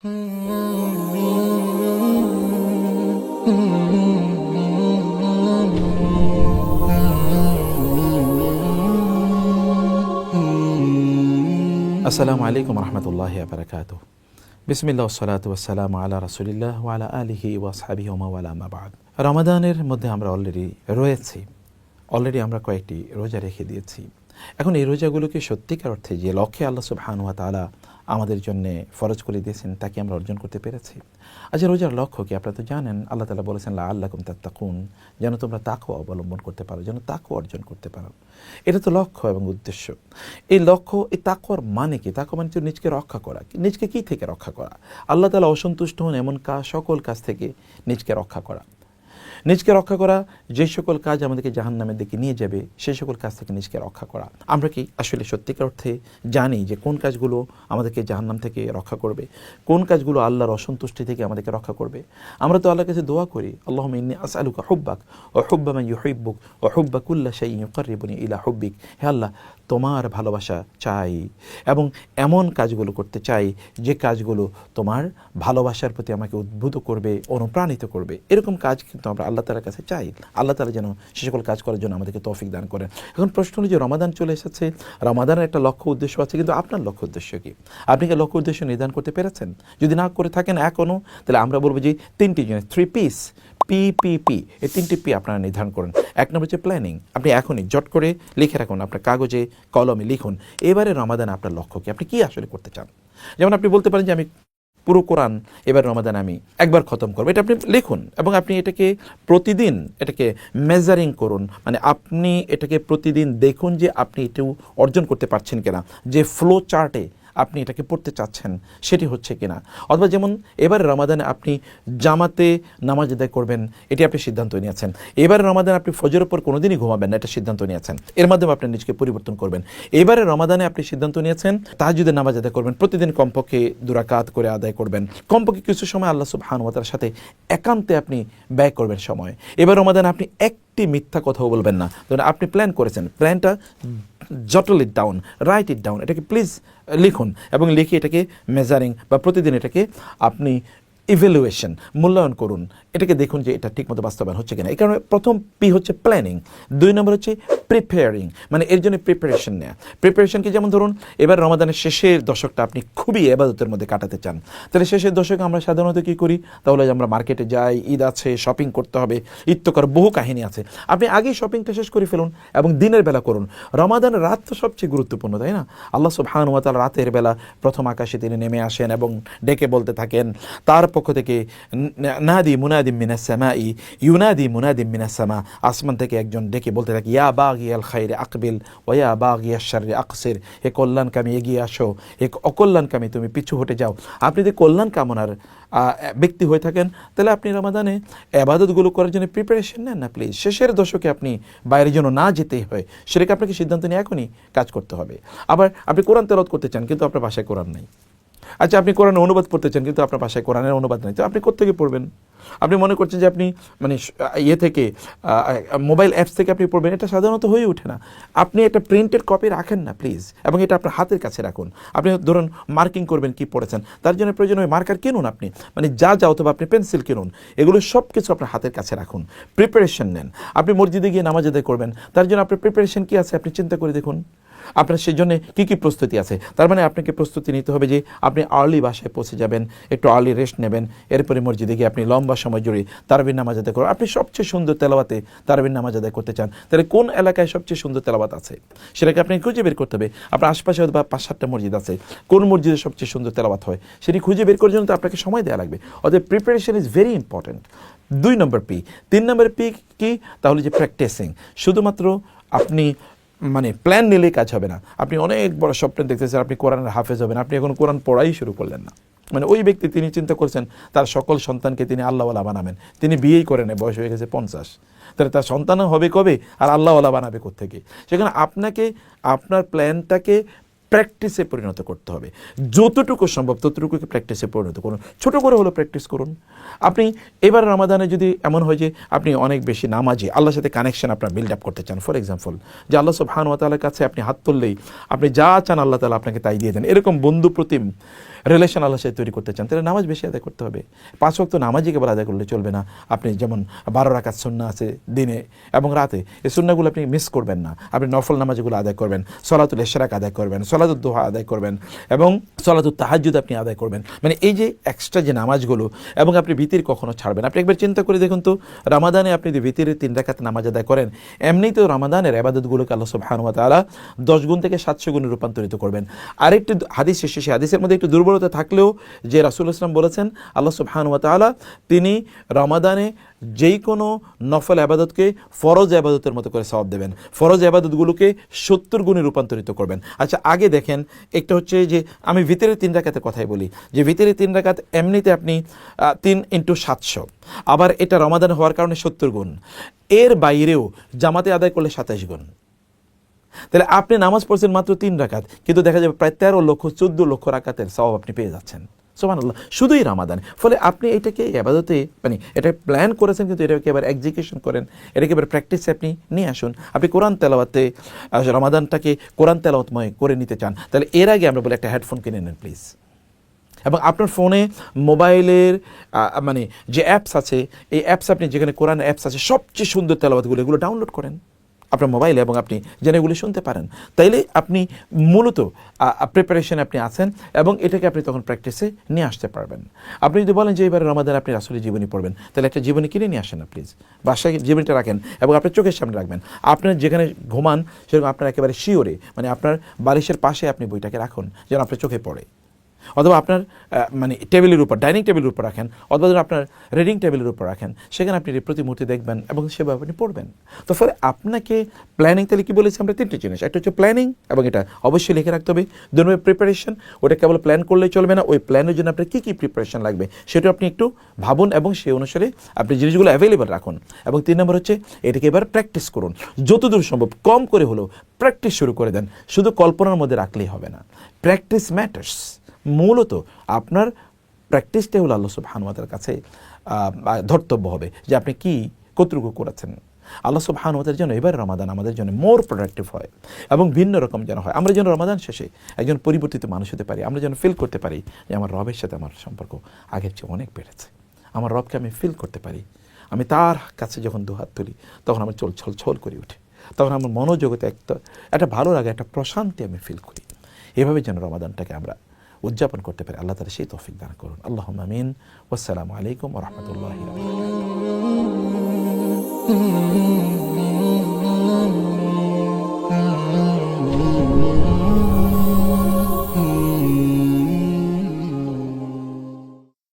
আসসালামু আলাইকুম রহমতুল্লাহ বারকাত বিসমিল্লা সালাত ওয়াসালাম আলা রাসুলিল্লাহ ওয়ালা আলিহি ওয়াসাবি ওমাওয়ালা মাবাদ রমাদানের মধ্যে আমরা অলরেডি রয়েছি। অলরেডি আমরা কয়েকটি রোজা রেখে দিয়েছি। এখন এই রোজাগুলোকে সত্যিকার অর্থে যে লক্ষ্যে আল্লাহ সুবহানুয়া তালা আমাদের জন্য ফরজ করে দিয়েছেন, তাকে আমরা অর্জন করতে পেরেছি। আচ্ছা রোজার লক্ষ্য কি? আপনারা তো জানেন, আল্লাহ তালা বলেছেন, লা আল্লাহ কুম তাকুন যেন তোমরা তাকও অবলম্বন করতে পারো, যেন তাকও অর্জন করতে পারো। এটা তো লক্ষ্য এবং উদ্দেশ্য। এই লক্ষ্য, এই তাকওয়ার মানে কি? তাকওয়া মানে তো নিজকে রক্ষা করা। নিজকে কি থেকে রক্ষা করা? আল্লাহ তালা অসন্তুষ্ট হন এমন কাজ সকল কাজ থেকে নিজকে রক্ষা করা। নিজকে রক্ষা করা, যে সকল কাজ আমাদেরকে জাহান নামের দিকে নিয়ে যাবে সেই সকল কাজ থেকে নিজকে রক্ষা করা। আমরা কি আসলে সত্যিকার অর্থে জানি যে কোন কাজগুলো আমাদেরকে জাহান্নাম থেকে রক্ষা করবে? কোন কাজগুলো আল্লাহর অসন্তুষ্টি থেকে আমাদেরকে রক্ষা করবে? আমরা তো আল্লাহর কাছে দোয়া করি আল্লাহ ইন্নি আসআলুকা হুব্বাক ও হুব্বা মান ইউহিব্বুক ও হুব্বা কুল্লা শাইইন ইউকাররিবুনি ইলা হুব্বিক। হে আল্লাহ, তোমার ভালোবাসা চাই এবং এমন কাজগুলো করতে চাই যে কাজগুলো তোমার ভালোবাসার প্রতি আমাকে উদ্বুদ্ধ করবে, অনুপ্রাণিত করবে। এরকম কাজ কিন্তু আমরা আল্লাহ তালার কাছে চাই। আল্লাহ তালা যেন সে সকল কাজ করার জন্য আমাদেরকে তৌফিক দান করেন। এখন প্রশ্ন হলো যে, রমাদান চলে এসেছে। রমাদানের একটা লক্ষ্য উদ্দেশ্য আছে, কিন্তু আপনার লক্ষ্য উদ্দেশ্য কি? আপনি কি লক্ষ্য উদ্দেশ্য নির্ধারণ করতে পেরেছেন? যদি না করে থাকেন এখনও তাহলে আমরা বলব যে, তিনটি জিনিস three piece P P P এই তিনটি পি আপনারা নির্ধারণ করুন। এক নম্বর হচ্ছে প্ল্যানিং আপনি এখনই জট করে লিখে রাখুন, আপনার কাগজে, কলমে লিখুন। এবারে রমাদান আপনার লক্ষ্য কি? আপনি কি আসলে করতে চান? যেমন আপনি বলতে পারেন যে, আমি পুরো কোরআন এবার রমাদান আমি একবার খতম করব। এটা আপনি লিখুন এবং আপনি এটাকে প্রতিদিন এটাকে মেজারিং করুন। মানে আপনি এটাকে প্রতিদিন দেখুন যে আপনি এটাও অর্জন করতে পারছেন কিনা। যে ফ্লো চার্টে আপনি এটাকে পড়তে চাচ্ছেন, সেটি হচ্ছে কিনা? অথবা যেমন, এবার রমাদানে আপনি জামাতে নামাজ আদায় করবেন, এটি আপনি সিদ্ধান্ত নিয়েছেন। এবারে রমাদানে আপনি ফজরের উপর কোনোদিনই ঘুমাবেন না, এটা সিদ্ধান্ত নিয়েছেন। এর মাধ্যমে আপনি নিজেকে পরিবর্তন করবেন। এবারে রমাদানে আপনি সিদ্ধান্ত নিয়েছেন তাহাজুদের নামাজ আদায় করবেন, প্রতিদিন কমপক্ষে দুরাকাত করে আদায় করবেন। কমপক্ষে কিছু সময় আল্লাহ সুবহানুয়াতার সাথে একান্তে আপনি ব্যয় করবেন সময়। এবার রমাদানে আপনি একটি মিথ্যা কথাও বলবেন না। ধরুন, আপনি প্ল্যান করেছেন প্ল্যানটা জটল it down write it down এটাকে প্লিজ লিখুন এবং লিখে এটাকে মেজারিং বা প্রতিদিন এটাকে আপনি ইভ্যালুয়েশন মূল্যায়ন করুন। এটাকে দেখুন যে এটা ঠিকমতো বাস্তবায়ন হচ্ছে কিনা। এই কারণে প্রথম পি হচ্ছে প্ল্যানিং দুই নম্বর হচ্ছে প্রিপেয়ারিং মানে এর জন্য প্রিপারেশন নেওয়া প্রিপারেশন কি? যেমন ধরুন, এবার রমাদানের শেষের দশকটা আপনি খুবই এবাদতের মধ্যে কাটাতে চান। তাহলে শেষের দশকে আমরা সাধারণত কী করি? তাহলে আমরা মার্কেটে যাই, ঈদ আছে শপিং করতে হবে করার বহু কাহিনী আছে। আপনি আগেই শপিংটা শেষ করে ফেলুন এবং দিনের বেলা করুন। রমাদান রাত তো সবচেয়ে গুরুত্বপূর্ণ, তাই না? আল্লাহ সুবহানুয়াতাল রাতের বেলা প্রথম আকাশে তিনি নেমে আসেন এবং ডেকে বলতে থাকেন তার পক্ষ থেকে নাদি মুনাদিম মিনাসামা ই ইউনাদি মুনাদিম মিনা মিনাসামা আসমান থেকে একজন ডেকে বলতে থাকে, ইয়া বাগ ইয়াল খাইরে আকবিল ওয়া বাগ ইয়া শারে আকসের। হে কল্যাণকামী এগিয়ে আসো। হে অকল্যাণকামী তুমি পিছু হটে যাও। আপনি যদি কল্যাণ কামনার ব্যক্তি হয়ে থাকেন, তাহলে আপনি রমাদানে আবাদতগুলো করার জন্য প্রিপারেশন নেন না প্লিজ শেষের দশকে আপনি বাইরের জন্য না যেতেই হয়, সেটাকে আপনাকে সিদ্ধান্ত নিয়ে এখনই কাজ করতে হবে। আবার আপনি কোরআন তেলত করতে চান, কিন্তু আপনার বাসায় কোরআন নেই। আচ্ছা আপনি কোরআনের অনুবাদ পড়তে চান কিন্তু আপনার বাসায় কোরআনের অনুবাদ নেই। তো আপনি কোথেকে পড়বেন? আপনি মনে করছেন যে আপনি মানে ইয়ে থেকে মোবাইল অ্যাপস থেকে আপনি পড়বেন, এটা সাধারণত হয়ে ওঠে না। আপনি একটা প্রিন্টেড কপি রাখেন না, প্লিজ, এবং এটা আপনার হাতের কাছে রাখুন। আপনি ধরুন মার্কিং করবেন কি পড়েছেন, তার জন্য প্রয়োজন হয় মার্কার কিনুন আপনি মানে যা যা অথবা আপনি পেন্সিল কিনুন, এগুলো সব কিছু আপনার হাতের কাছে রাখুন। প্রিপারেশন নেন। আপনি মসজিদে গিয়ে নামাজ আদায় করবেন, তার জন্য আপনার প্রিপারেশন কী আছে, আপনি চিন্তা করে দেখুন। আপনার সেই জন্য কী কী প্রস্তুতি আছে? তার মানে আপনাকে প্রস্তুতি নিতে হবে যে আপনি আর্লি বাসায় পৌঁছে যাবেন, একটু আর্লি রেস্ট নেবেন, এরপরে মসজিদে গিয়ে আপনি লম্বা সময় জুড়ে তারাবির নামাজ আদায় করবেন আপনি সবচেয়ে সুন্দর তেলাবাতে তারাবির নামাজ আদায় করতে চান, তাহলে কোন এলাকায় সবচেয়ে সুন্দর তেলাবাত আছে? সেটাকে আপনি খুঁজে বের করতে হবে। আপনার আশপাশে বা পাঁচ সাতটা মসজিদ আছে, কোন মসজিদে সবচেয়ে সুন্দর তেলাবাত হয়? সেটি খুঁজে বের করার জন্য তো আপনাকে সময় দেওয়া লাগবে। অতএব প্রিপারেশন ইজ ভেরি ইম্পর্ট্যান্ট দুই নম্বর পি তিন নম্বর পি কি? তাহলে যে প্র্যাকটিসিং শুধুমাত্র আপনি মানে প্ল্যান নিলেই কাজ হবে না। আপনি অনেক বড় স্বপ্ন দেখতেছেন, আপনি কোরআনের হাফেজ হবেন, আপনি এখন কোরআন পড়াই শুরু করলেন না। মানে ওই ব্যক্তি তিনি চিন্তা করছেন, তার সকল সন্তানকে তিনি আল্লাহওয়ালা বানাবেন। তিনি বিয়েই করে নেয় বয়স হয়ে গেছে পঞ্চাশ। তাহলে তার সন্তানও হবে কবে? আর আল্লাহওয়ালা বানাবে কোথেকে সেখানে আপনাকে, আপনার প্ল্যানটাকে প্র্যাকটিসে পরিণত করতে হবে। যতটুকু সম্ভব ততটুকুকে প্র্যাকটিসে পরিণত করুন। ছোট করে হলো প্র্যাকটিস করুন। আপনি এবার রামাদানে যদি এমন হয় যে আপনি অনেক বেশি নামাজি আল্লাহর সাথে কানেকশন আপনার বিল্ড আপ করতে চান ফর এক্সাম্পল যে আল্লাহ সব হানুয়াতালার কাছে আপনি হাত তুললেই আপনি যা চান আল্লাহ তালা আপনাকে তাই দিয়ে দেন। এরকম বন্ধু প্রতিম রিলেশন আল্লাহ সাথে তৈরি করতে চান, তাহলে নামাজ বেশি আদায় করতে হবে। পাঁচ ওয়াক্ত নামাজই কেবল আদায় করলে চলবে না। আপনি যেমন বারো রাকাত সুন্না আছে দিনে এবং রাতে, এই সুন্নাগুলো আপনি মিস করবেন না। আপনি নফল নামাজগুলো আদায় করবেন, সলাতুল এশরাক আদায় করবেন সলাতুল দোহা আদায় করবেন এবং সলাতুল তাহাজুদ আপনি আদায় করবেন। মানে এই যে এক্সট্রা যে নামাজগুলো এবং আপনি ভিতির কখনো ছাড়বেন আপনি একবার চিন্তা করে দেখুন তো, রামাদানে আপনি যদি ভিতিরে তিন রাকাত নামাজ আদায় করেন, এমনিই তো রামাদানের আবাদতগুলোকে আল্লাহ সুবহানুয়া তাআলা দশ গুণ থেকে সাতশো গুণে রূপান্তরিত করবেন। আরেকটি হাদিস শেষে সেই হাদিসের মধ্যে একটু দুর্বলতা থাকলেও যে রাসুল ইসলাম বলেছেন, আল্লাহ সুবহানুয়া তাআলা তিনি রমাদানে যেই কোনো নফল আবাদতকে ফরজ আবাদতের মতো করে সওয়াব দেবেন। ফরজ আবাদতগুলোকে সত্তর গুণে রূপান্তরিত করবেন। আচ্ছা আগে দেখেন, একটা হচ্ছে যে আমি ভিতরে তিন রাকাতের কথাই বলি। যে ভিতরে তিন রাকাত এমনিতে আপনি তিন ইন্টু সাতশো। আবার এটা রমাদান হওয়ার কারণে সত্তর গুণ। এর বাইরেও জামাতে আদায় করলে সাতাশ গুণ। তাহলে আপনি নামাজ পড়ছেন মাত্র তিন রাকাত, কিন্তু দেখা যাবে প্রায় তেরো লক্ষ, চোদ্দ লক্ষ রাকাতের সওয়াব আপনি পেয়ে যাচ্ছেন। সোমান আল্লাহ শুধুই রামাদান। ফলে আপনি এটাকে আবাদতে মানে এটা প্ল্যান করেছেন কিন্তু এটাকে এবার এক্সিকিউশন করেন, এটাকে এবার প্র্যাকটিসে আপনি নিয়ে আসুন। আপনি কোরআন তেলাওয়াতে রমাদানটাকে কোরআন তেলাওয়াতময় করে নিতে চান, তাহলে এর আগে আমরা বলি একটা হেডফোন কিনে নেন প্লিজ এবং আপনার ফোনে মোবাইলের মানে যে অ্যাপস আছে, এই অ্যাপস আপনি যেখানে কোরআন অ্যাপস আছে, সবচেয়ে সুন্দর তেলাবাদগুলো এগুলো ডাউনলোড করেন। আপনার মোবাইলে এবং আপনি যেন এগুলো শুনতে পারেন। তাইলে আপনি মূলত প্রিপারেশন আপনি আছেন এবং এটাকে আপনি তখন প্র্যাকটিসে নিয়ে আসতে পারবেন। আপনি যদি বলেন যে এবারে রমাদান আপনি আসলে জীবনী পড়বেন তাহলে একটা জীবনী কিনে নিয়ে আসেন না প্লিজ বাসায় জীবনীটা রাখেন এবং আপনার চোখের সামনে রাখবেন। আপনার যেখানে ঘুমান, সেরকম আপনার একেবারে শিওরে মানে আপনার বালিশের পাশে আপনি বইটাকে রাখুন, যেন আপনার চোখে পড়ে। অথবা আপনার মানে টেবিলের উপর, ডাইনিং টেবিলের উপর রাখেন, অথবা আপনার রিডিং টেবিলের উপর রাখেন, সেখানে আপনি প্রতি মুহূর্তে দেখবেন এবং সেভাবে আপনি পড়বেন। তো ফলে আপনাকে প্ল্যানিং তাহলে কি বলেছি আমরা? তিনটে জিনিস। একটা হচ্ছে প্ল্যানিং এবং এটা অবশ্যই লিখে রাখতে হবে। দুই নম্বর প্রিপারেশন ওটা কেবল প্ল্যান করলেই চলবে না, ওই প্ল্যানের জন্য আপনার কী কী প্রিপারেশন লাগবে সেটা আপনি একটু ভাবুন এবং সেই অনুসারে আপনি জিনিসগুলো অ্যাভেলেবেল রাখুন। এবং তিন নম্বর হচ্ছে এটাকে এবার প্র্যাকটিস করুন। যতদূর সম্ভব কম করে হলেও প্র্যাকটিস শুরু করে দেন। শুধু কল্পনার মধ্যে রাখলেই হবে না। প্র্যাকটিস ম্যাটার্স মূলত আপনার প্র্যাকটিসটাই হলো আল্লাহ সুবহানুয়াতের কাছে ধর্তব্য হবে যে আপনি কি কতটুকু করেছেন। আল্লাহ সুবহানুয়াতের জন্য এবার রমাদান আমাদের জন্য মোর প্রোডাক্টিভ হয় এবং ভিন্ন রকম যেন হয়। আমরা যেন রমাদান শেষে একজন পরিবর্তিত মানুষ হতে পারি, আমরা যেন ফিল করতে পারি যে আমার রবের সাথে আমার সম্পর্ক আগের চেয়ে অনেক বেড়েছে। আমার রবকে আমি ফিল করতে পারি। আমি তার কাছে যখন দুহাত তুলি, তখন আমার চল ছল ছল করে উঠে। তখন আমার মনোজগতে একটা একটা ভালো লাগে, একটা প্রশান্তি আমি ফিল করি। এভাবে যেন রমাদানটাকে আমরা উদযাপন করতে পারি আল্লাহ তালা সেই তৌফিক দান করুন আল্লাহ আমিন আসসালামু আলাইকুম রহমতুল্লাহ Mm-hmm.